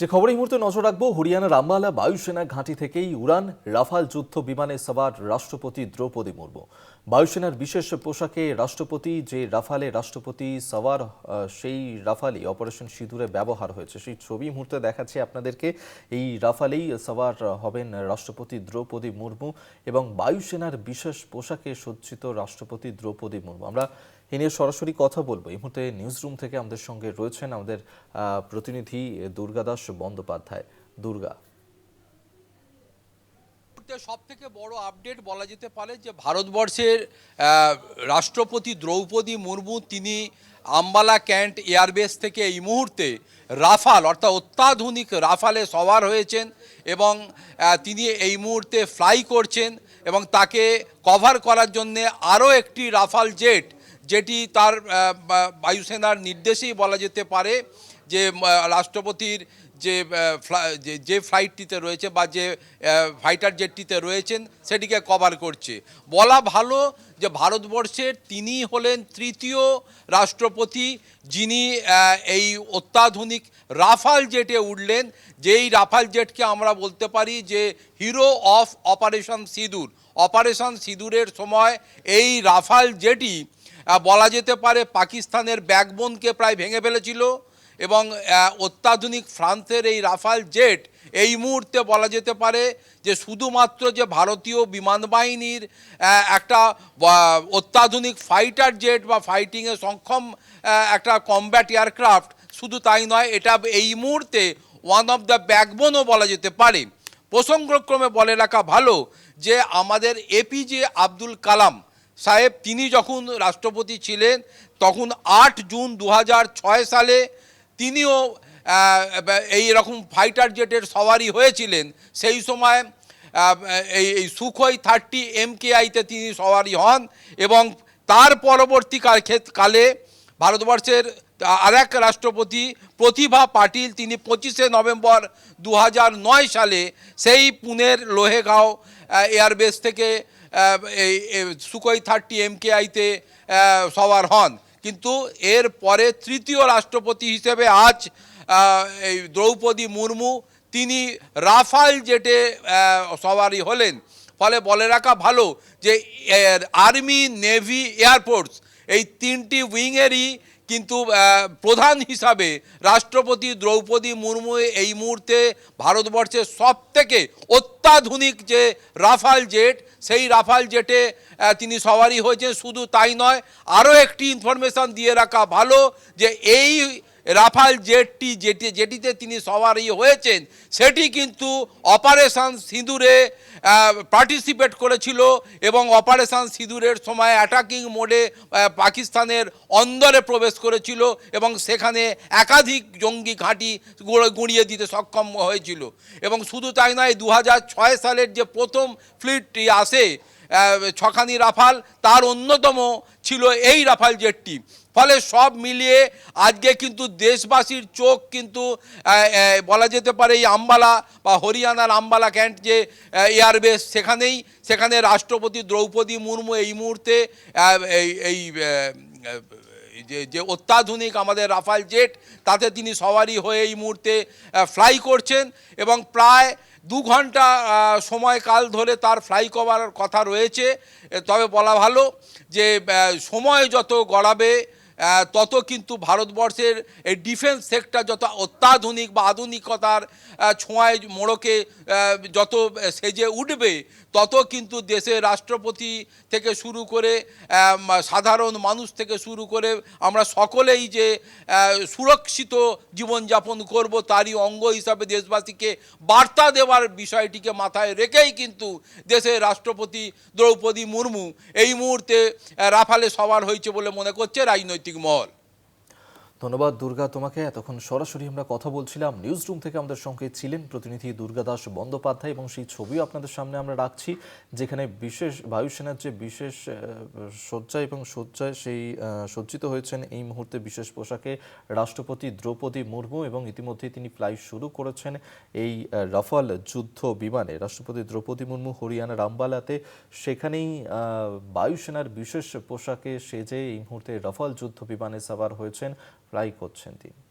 যে খবর মুহূর্তে নজর রাখব হরিয়ানার আম্বালা বায়ুসেনা ঘাঁটি থেকেই উড়ান রাফাল যুদ্ধ বিমানে সবার রাষ্ট্রপতি দ্রৌপদী মুর্মু। বায়ুসেনার বিশেষ পোশাকে রাষ্ট্রপতি যে রাফালে রাষ্ট্রপতি সওয়ার সেই রাফালই অপারেশন সিঁদুরে ব্যবহার হয়েছে। সেই ছবি মুহূর্তে দেখাচ্ছি আপনাদেরকে। এই রাফালেই সওয়ার হবেন রাষ্ট্রপতি দ্রৌপদী মুর্মু এবং বায়ুসেনার বিশেষ পোশাকে সজ্জিত রাষ্ট্রপতি দ্রৌপদী মুর্মু। আমরা এ নিয়ে সরাসরি কথা বলব। এই মুহূর্তে নিউজ রুম থেকে আমাদের সঙ্গে রয়েছেন আমাদের প্রতিনিধি দুর্গাদাস বন্দ্যোপাধ্যায়। দুর্গা। সব থেকে বড় আপডেট বলা যেতে পারে যে ভারতবর্ষের রাষ্ট্রপতি দ্রৌপদী মুর্মু তিনি আম্বালা ক্যান্ট এয়ারবেস থেকে এই মুহূর্তে রাফাল অর্থাৎ অত্যাধুনিক রাফালে সওয়ার হয়েছেন এবং তিনি এই মুহূর্তে ফ্লাই করছেন এবং তাকে কভার করার জন্যে আরও একটি রাফাল জেট যেটি তার বায়ুসেনার নির্দেশেই বলা যেতে পারে যে রাষ্ট্রপতির যে যে- ফ্লাইটটিতে রয়েছে বা যে ফাইটার জেটটিতে রয়েছেন সেটিকে কভার করছে। বলা ভালো যে ভারতবর্ষের তিনি হলেন তৃতীয় রাষ্ট্রপতি যিনি এই অত্যাধুনিক রাফাল জেটে উঠলেন। যেই রাফাল জেটকে আমরা বলতে পারি যে hero of operation Sindoor. Operation সিঁদুরের সময় এই রাফাল আহ, বলা যেতে পারে পাকিস্তানের ব্যাকবোনকে প্রায় ভেঙে ফেলেছিল এবং অত্যাধুনিক ফ্রান্সের এই রাফাল জেট এই মুহূর্তে বলা যেতে পারে যে শুধুমাত্র যে ভারতীয় বিমান বাহিনীর একটা অত্যাধুনিক ফাইটার জেট বা ফাইটিংয়ে সক্ষম একটা কমব্যাট এয়ারক্রাফট, শুধু তাই নয়, এটা এই মুহূর্তে ওয়ান অফ দ্য ব্যাকবোনও বলা যেতে পারে। প্রসঙ্গক্রমে বলে রাখা ভালো যে আমাদের এপিজে আব্দুল কালাম সাহেব, তিনি যখন রাষ্ট্রপতি ছিলেন, তখন আট জুন দু হাজার ছয় সালে তিনিও এই রকম ফাইটার জেটের সওয়ারি হয়েছিলেন। সেই সময় এই এই সুখই থার্টি এমকেআইতে তিনি সওয়ারি হন এবং তার পরবর্তী কাল- ভারতবর্ষের আর এক রাষ্ট্রপতি প্রতিভা পাটিল, তিনি পঁচিশে নভেম্বর দু সালে সেই পুনের লোহেগাঁও এয়ারবেস থেকে এই সুকই থার্টি এমকেআইতে সওয়ার হন। কিন্তু এর পরে তৃতীয় রাষ্ট্রপতি হিসেবে আজ এই দ্রৌপদী মুর্মু, তিনি রাফাল জেটে সওয়ারি হলেন। ফলে বলে রাখা ভালো যে আর্মি, নেভি, এয়ারফোর্স এই তিনটি উইংয়েরই কিন্তু প্রধান হিসাবে রাষ্ট্রপতি দ্রৌপদী মুর্মু এই মুহূর্তে ভারতবর্ষের সব থেকে অত্যাধুনিক যে রাফাল জেট, সেই রাফাল জেটে তিনি সওয়ারি হয়েছেন। শুধু তাই নয়, আরও একটি ইনফরমেশান দিয়ে রাখা ভালো যে এই রাফাল জেটটি যেটি যেটিতে তিনি সওয়ারি হয়েছেন, সেটি কিন্তু অপারেশান সিঁদুরে পার্টিসিপেট করেছিল এবং অপারেশান সিঁদুরের সময় অ্যাটাকিং মোডে পাকিস্তানের অন্দরে প্রবেশ করেছিল এবং সেখানে একাধিক জঙ্গি ঘাঁটি গুঁড়িয়ে দিতে সক্ষম হয়েছিল। এবং শুধু তাই নয় দু সালের যে প্রথম ফ্লিটটি আসে ছখানি রাফাল, তার অন্যতম ছিল এই রাফাল জেটটি। ফলে সব মিলিয়ে আজকে কিন্তু দেশবাসীর চোখ কিন্তু বলা যেতে পারে এই আম্বালা বা হরিয়ানার আম্বালা ক্যান্ট যে এয়ারবেস, সেখানেই, সেখানে রাষ্ট্রপতি দ্রৌপদী মুর্মু এই মুহূর্তে এই যে যে অত্যাধুনিক আমাদের রাফাল জেট, তাতে তিনি সওয়ারি হয়ে এই মুহূর্তে ফ্লাই করছেন এবং প্রায় দু ঘণ্টা সময়কাল ধরে তার ফ্লাই কভারের কথা রয়েছে। তবে বলা ভালো যে সময় যত গড়াবে তত কিন্তু ভারতবর্ষের এই ডিফেন্স সেক্টর যত অত্যাধুনিক বা আধুনিকতার ছোঁয়ায় মোড়কে যত সেজে উঠবে, তত কিন্তু দেশের রাষ্ট্রপতি থেকে শুরু করে সাধারণ মানুষ থেকে শুরু করে আমরা সকলেই যে সুরক্ষিত জীবনযাপন করব তারই অঙ্গ হিসাবে দেশবাসীকে বার্তা দেওয়ার বিষয়টিকে মাথায় রেখেই কিন্তু দেশের রাষ্ট্রপতি দ্রৌপদী মুর্মু এই মুহূর্তে রাফালে সবার হয়েছে বলে মনে করছে রাজনৈতিক Baltic Mall. ধন্যবাদ, দুর্গা। তোমাকে এতক্ষণ সরাসরি আমরা কথা বলছিলাম। নিউজ রুম থেকে আমাদের সঙ্গে ছিলেন প্রতিনিধি দুর্গা দাস বন্দ্যোপাধ্যায় এবং সেই ছবিও আপনাদের সামনে আমরা রাখছি, যেখানে বিশেষ বায়ুসেনার যে বিশেষ সজ্জা এবং সজ্জায় সেই সজ্জিত হয়েছেন এই মুহূর্তে বিশেষ পোশাকে রাষ্ট্রপতি দ্রৌপদী মুর্মু এবং ইতিমধ্যে তিনি ফ্লাই শুরু করেছেন এই রাফাল যুদ্ধ বিমানে। রাষ্ট্রপতি দ্রৌপদী মুর্মু হরিয়ানা রামবালাতে সেখানেই বায়ুসেনার বিশেষ পোশাকে সেজে এই মুহূর্তে রাফাল যুদ্ধ বিমানে সাবার হয়েছেন ফ্লাই করছেন তিনি।